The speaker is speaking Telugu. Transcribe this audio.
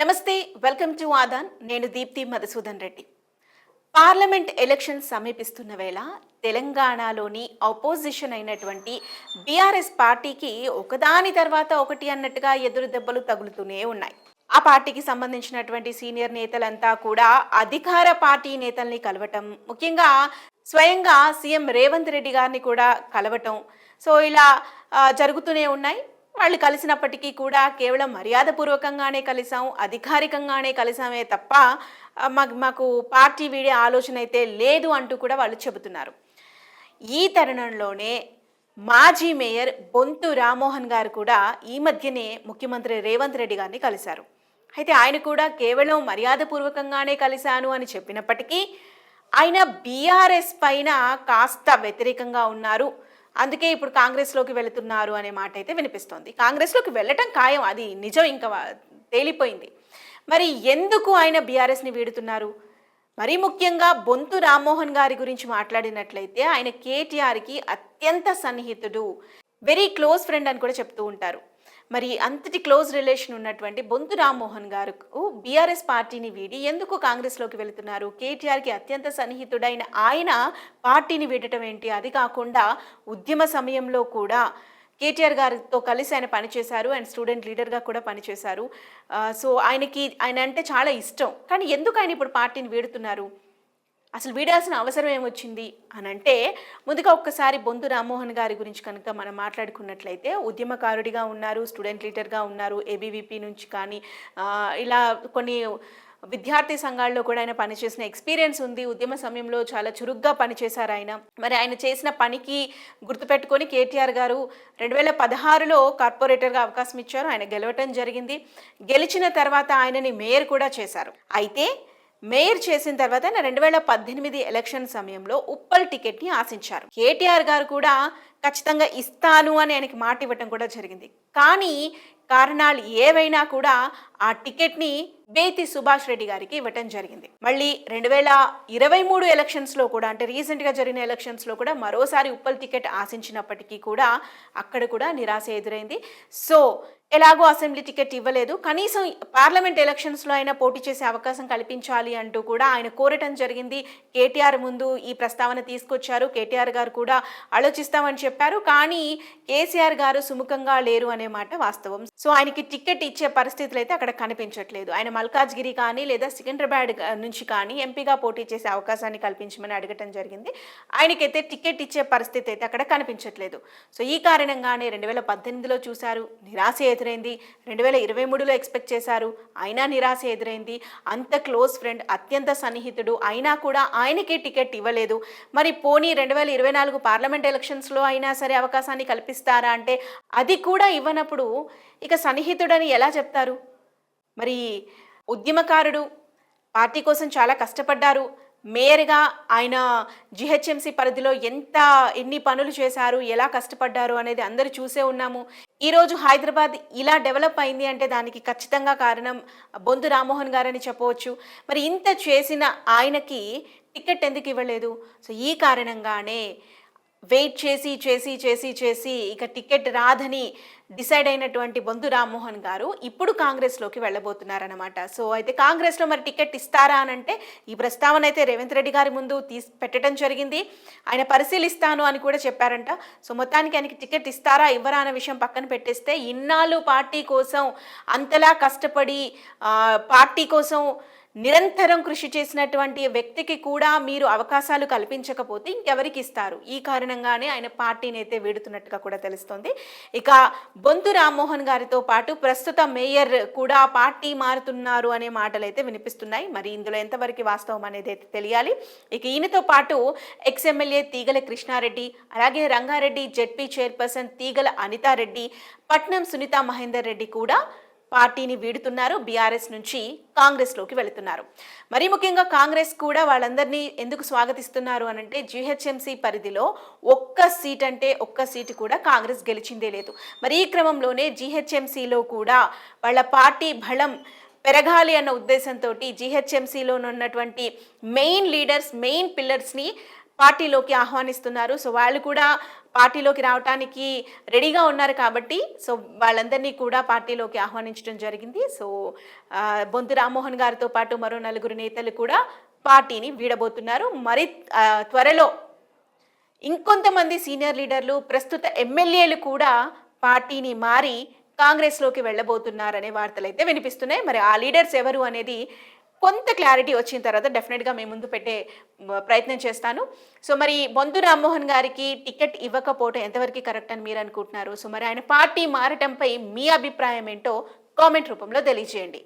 నమస్తే వెల్కమ్ టు ఆదాన్. నేను దీప్తి మధుసూదన్ రెడ్డి. పార్లమెంట్ ఎలక్షన్ సమీపిస్తున్న వేళ తెలంగాణలోని అపోజిషన్ అయినటువంటి బీఆర్ఎస్ పార్టీకి ఒకదాని తర్వాత ఒకటి అన్నట్టుగా ఎదురు దెబ్బలు తగులుతూనే ఉన్నాయి. ఆ పార్టీకి సంబంధించినటువంటి సీనియర్ నేతలంతా కూడా అధికార పార్టీ నేతల్ని కలవటం ముఖ్యంగా స్వయంగా సీఎం రేవంత్ రెడ్డి గారిని కూడా కలవటం సో ఇలా జరుగుతూనే ఉన్నాయి. వాళ్ళు కలిసినప్పటికీ కూడా కేవలం మర్యాదపూర్వకంగానే కలిసాం అధికారికంగానే కలిసామే తప్ప మాకు మాకు పార్టీ వీడే ఆలోచన అయితే లేదు అంటూ కూడా వాళ్ళు చెబుతున్నారు. ఈ తరుణంలోనే మాజీ మేయర్ బొంతు రామ్మోహన్ గారు కూడా ఈ మధ్యనే ముఖ్యమంత్రి రేవంత్ రెడ్డి గారిని కలిశారు. అయితే ఆయన కూడా కేవలం మర్యాదపూర్వకంగానే కలిశాను అని చెప్పినప్పటికీ ఆయన బీఆర్ఎస్ పైన కాస్త వ్యతిరేకంగా ఉన్నారు. అందుకే ఇప్పుడు కాంగ్రెస్లోకి వెళుతున్నారు అనే మాట అయితే వినిపిస్తోంది. కాంగ్రెస్లోకి వెళ్ళటం ఖాయం అది నిజం ఇంకా తేలిపోయింది. మరి ఎందుకు ఆయన బీఆర్ఎస్ని వీడుతున్నారు? మరీ ముఖ్యంగా బొంతు రామ్మోహన్ గారి గురించి మాట్లాడినట్లయితే ఆయన కేటీఆర్కి అత్యంత సన్నిహితుడు వెరీ క్లోజ్ ఫ్రెండ్ అని కూడా చెప్తూ ఉంటారు. మరి అంతటి క్లోజ్ రిలేషన్ ఉన్నటువంటి బొంతు రామ్మోహన్ గారు బీఆర్ఎస్ పార్టీని వీడి ఎందుకు కాంగ్రెస్లోకి వెళుతున్నారు? కేటీఆర్కి అత్యంత సన్నిహితుడైన ఆయన పార్టీని వీడటం ఏంటి? అది కాకుండా ఉద్యమ సమయంలో కూడా కేటీఆర్ గారితో కలిసి ఆయన పనిచేశారు. అండ్ స్టూడెంట్ లీడర్గా కూడా పనిచేశారు. సో ఆయనకి ఆయన అంటే చాలా ఇష్టం. కానీ ఎందుకు ఆయన ఇప్పుడు పార్టీని వీడుతున్నారు? అసలు వీడాల్సిన అవసరం ఏమొచ్చింది అని అంటే ముందుగా ఒక్కసారి బొంతు రామ్మోహన్ గారి గురించి కనుక మనం మాట్లాడుకున్నట్లయితే ఉద్యమకారుడిగా ఉన్నారు స్టూడెంట్ లీడర్గా ఉన్నారు ఏబీవీపీ నుంచి కానీ ఇలా కొన్ని విద్యార్థి సంఘాల్లో కూడా ఆయన పనిచేసిన ఎక్స్పీరియన్స్ ఉంది. ఉద్యమ సమయంలో చాలా చురుగ్గా పనిచేశారు ఆయన. మరి ఆయన చేసిన పనికి గుర్తుపెట్టుకొని కేటీఆర్ గారు రెండు వేల పదహారులో కార్పొరేటర్గా అవకాశం ఇచ్చారు. ఆయన గెలవటం జరిగింది. గెలిచిన తర్వాత ఆయనని మేయర్ కూడా చేశారు. అయితే మేయర్ చేసిన తర్వాత ఆయన రెండు వేల పద్దెనిమిది ఎలక్షన్ సమయంలో ఉప్పల్ టికెట్ని ఆశించారు. కేటీఆర్ గారు కూడా ఖచ్చితంగా ఇస్తాను అని ఆయనకి మాట ఇవ్వటం కూడా జరిగింది. కానీ కారణాలు ఏవైనా కూడా ఆ టికెట్ని బేతి సుభాష్ రెడ్డి గారికి ఇవ్వటం జరిగింది. మళ్ళీ రెండు వేల ఇరవై మూడు ఎలక్షన్స్లో కూడా అంటే రీసెంట్గా జరిగిన ఎలక్షన్స్లో కూడా మరోసారి ఉప్పల్ టికెట్ ఆశించినప్పటికీ కూడా అక్కడ కూడా నిరాశ ఎదురైంది. సో ఎలాగో అసెంబ్లీ టికెట్ ఇవ్వలేదు. కనీసం పార్లమెంట్ ఎలక్షన్స్లో అయినా పోటీ చేసే అవకాశం కల్పించాలి అంటూ కూడా ఆయన కోరటం జరిగింది. కేటీఆర్ ముందు ఈ ప్రస్తావన తీసుకొచ్చారు. కేటీఆర్ గారు కూడా ఆలోచిస్తామని చెప్పారు. కానీ కేసీఆర్ గారు సుముఖంగా లేరు అనే మాట వాస్తవం. సో ఆయనకి టికెట్ ఇచ్చే పరిస్థితులు అయితే అక్కడ కనిపించట్లేదు. ఆయన మల్కాజ్గిరి కానీ లేదా సికింద్రాబాద్ నుంచి కానీ ఎంపీగా పోటీ చేసే అవకాశాన్ని కల్పించమని అడగటం జరిగింది. ఆయనకైతే టికెట్ ఇచ్చే పరిస్థితి అయితే అక్కడ కనిపించట్లేదు. సో ఈ కారణంగానే రెండు వేల పద్దెనిమిదిలో చూశారు. నిరాశ ఎదురైంది. రెండు వేల ఇరవై మూడులో ఎక్స్పెక్ట్ చేశారు. అయినా నిరాశ ఎదురైంది. అంత క్లోజ్ ఫ్రెండ్ అత్యంత సన్నిహితుడు. అయినా కూడా ఆయనకే టికెట్ ఇవ్వలేదు. మరి పోనీ రెండు వేల ఇరవై నాలుగు పార్లమెంట్ ఎలక్షన్స్లో అయినా సరే అవకాశాన్ని కల్పిస్తారా అంటే అది కూడా ఇవ్వనప్పుడు ఇక సన్నిహితుడని ఎలా చెప్తారు? మరి ఉద్యమకారుడు పార్టీ కోసం చాలా కష్టపడ్డారు. మేయర్గా ఆయన జిహెచ్ఎంసీ పరిధిలో ఎంత ఎన్ని పనులు చేశారు ఎలా కష్టపడ్డారు అనేది అందరూ చూసే ఉన్నాము. ఈరోజు హైదరాబాద్ ఇలా డెవలప్ అయింది అంటే దానికి ఖచ్చితంగా కారణం బొందు రామ్మోహన్ గారని చెప్పవచ్చు. మరి ఇంత చేసిన ఆయనకి టికెట్ ఎందుకు ఇవ్వలేదు? సో ఈ కారణంగానే వెయిట్ చేసి చేసి చేసి చేసి ఇక టికెట్ రాదని డిసైడ్ అయినటువంటి బొందు రామ్మోహన్ గారు ఇప్పుడు కాంగ్రెస్లోకి వెళ్ళబోతున్నారనమాట సో అయితే కాంగ్రెస్లో మరి టికెట్ ఇస్తారా అని అంటే ఈ ప్రస్తావన అయితే రేవంత్ రెడ్డి గారి ముందు తీసి పెట్టడం జరిగింది. ఆయన పరిశీలిస్తాను అని కూడా చెప్పారంట. సో మొత్తానికి ఆయనకి టికెట్ ఇస్తారా ఇవ్వరా అనే విషయం పక్కన పెట్టేస్తే ఇన్నాళ్ళు పార్టీ కోసం అంతలా కష్టపడి పార్టీ కోసం నిరంతరం కృషి చేసినటువంటి వ్యక్తికి కూడా మీరు అవకాశాలు కల్పించకపోతే ఇంకెవరికి ఇస్తారు? ఈ కారణంగానే ఆయన పార్టీని అయితే వీడుతున్నట్టుగా కూడా తెలుస్తోంది. ఇక బొంతు రామ్మోహన్ గారితో పాటు ప్రస్తుత మేయర్ కూడా పార్టీ మారుతున్నారు అనే మాటలు అయితే వినిపిస్తున్నాయి. మరి ఇందులో ఎంతవరకు వాస్తవం అనేది అయితే తెలియాలి. ఇక ఈయనతో పాటు ఎక్స్ఎమ్మెల్యే తీగల కృష్ణారెడ్డి అలాగే రంగారెడ్డి జెడ్పీ చైర్పర్సన్ తీగల అనితారెడ్డి పట్నం సునీత మహేందర్ రెడ్డి కూడా పార్టీని వీడుతున్నారు. బీఆర్ఎస్ నుంచి కాంగ్రెస్లోకి వెళుతున్నారు. మరీ ముఖ్యంగా కాంగ్రెస్ కూడా వాళ్ళందరినీ ఎందుకు స్వాగతిస్తున్నారు అనంటే జిహెచ్ఎంసీ పరిధిలో ఒక్క సీట్ అంటే ఒక్క సీటు కూడా కాంగ్రెస్ గెలిచిందే లేదు. మరి ఈ క్రమంలోనే జిహెచ్ఎంసీలో కూడా వాళ్ళ పార్టీ బలం పెరగాలి అన్న ఉద్దేశంతో జిహెచ్ఎంసీలో ఉన్నటువంటి మెయిన్ లీడర్స్ మెయిన్ పిల్లర్స్ని పార్టీలోకి ఆహ్వానిస్తున్నారు. సో వాళ్ళు కూడా పార్టీలోకి రావడానికి రెడీగా ఉన్నారు కాబట్టి సో వాళ్ళందరినీ కూడా పార్టీలోకి ఆహ్వానించడం జరిగింది. సో బొంతు రామ్మోహన్ గారితో పాటు మరో నలుగురు నేతలు కూడా పార్టీని వీడబోతున్నారు. మరి త్వరలో ఇంకొంతమంది సీనియర్ లీడర్లు ప్రస్తుత ఎమ్మెల్యేలు కూడా పార్టీని మారి కాంగ్రెస్లోకి వెళ్ళబోతున్నారనే వార్తలు అయితే వినిపిస్తున్నాయి. మరి ఆ లీడర్స్ ఎవరు అనేది కొంత క్లారిటీ వచ్చిన తర్వాత డెఫినెట్గా మేము ముందు పెట్టే ప్రయత్నం చేస్తాను. సో మరి బొందు రామ్మోహన్ గారికి టికెట్ ఇవ్వకపోవటం ఎంతవరకు కరెక్ట్ అని మీరు అనుకుంటున్నారు? సో మరి ఆయన పార్టీ మారటంపై మీ అభిప్రాయం ఏంటో కామెంట్ రూపంలో తెలియజేయండి.